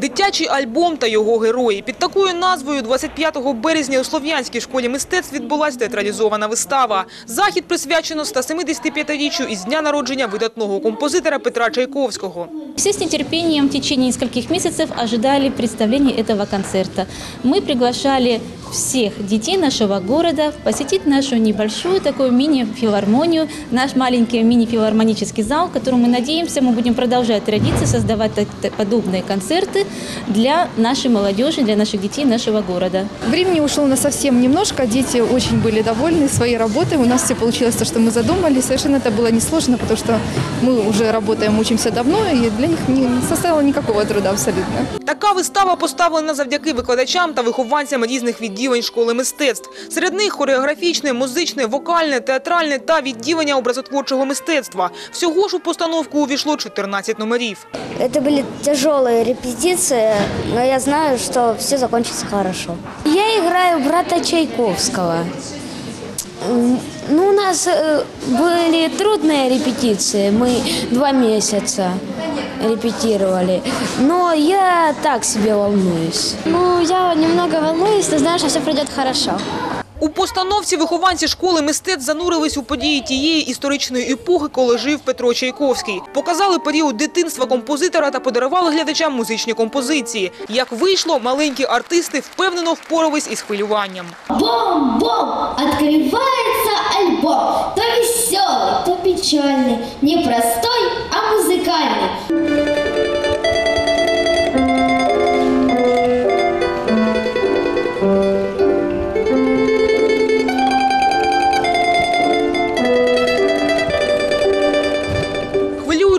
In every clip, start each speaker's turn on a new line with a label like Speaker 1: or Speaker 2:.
Speaker 1: Дитячий альбом та його герої. Під такою назвою 25 березня у Слов'янській школі мистецтв відбулася театралізована вистава. Захід присвячено 175-річчю із дня народження видатного композитора Петра Чайковського.
Speaker 2: Все с нетерпением в течение нескольких месяцев ожидали представления этого концерта. Мы приглашали всех детей нашего города посетить нашу небольшую такую мини-филармонию, наш маленький мини-филармонический зал, в котором мы надеемся, мы будем продолжать традиции, создавать подобные концерты для нашей молодежи, для наших детей нашего города.
Speaker 3: Времени ушло на совсем немножко, дети очень были довольны своей работой, у нас все получилось то, что мы задумали, совершенно это было несложно, потому что мы уже работаем, учимся давно, и для них не составило никакого труда абсолютно.
Speaker 1: Така вистава поставлена завдяки викладачам та вихованцям різних відділень школи мистецтв. Серед них хореографічне, музичне, вокальне, театральне та відділення образотворчого мистецтва. Всього ж у постановку увійшло 14 номерів.
Speaker 4: Это были тяжелые репетиции, но я знаю, что все закончится хорошо. Я играю брата Чайковского. М, Ну, у нас э, были трудные репетиции, мы два месяца репетировали, но я так себе волнуюсь. Ну, я немного волнуюсь, но знаю, что все пройдет хорошо.
Speaker 1: У постановці вихованці школи мистецтв занурились у події тієї історичної епохи, коли жив Петро Чайковський. Показали період дитинства композитора та подарували глядачам музичні композиції. Як вийшло, маленькі артисти впевнено впорались із хвилюванням.
Speaker 5: Бом-бом! Открывается альбом. То веселый, то печальный. Не простой, а музыкальный.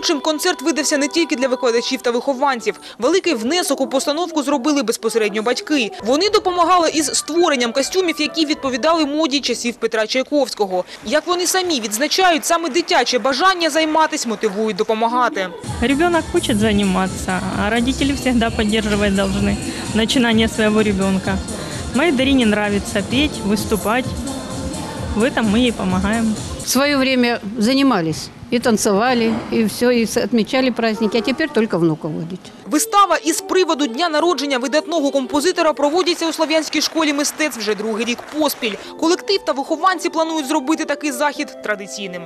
Speaker 1: Хвилюючим концерт видався не тільки для викладачів та вихованців. Великий внесок у постановку зробили безпосередньо батьки. Вони допомагали із створенням костюмів, які відповідали моді часів Петра Чайковського. Як вони самі відзначають, саме дитяче бажання займатись мотивують допомагати.
Speaker 6: Ребенок хочет заниматься, а родители всегда поддерживать должны начинание своего ребенка. Моей Дарине нравится петь, выступать. В этом мы ей помогаем.
Speaker 7: В свое время занимались и танцевали, и все, с- отмечали праздники, а теперь только внука водить.
Speaker 1: Вистава із приводу дня народження видатного композитора проводиться у Слов'янській школі мистецтв вже другий рік поспіль. Колектив та вихованці планують зробити такий захід традиційним.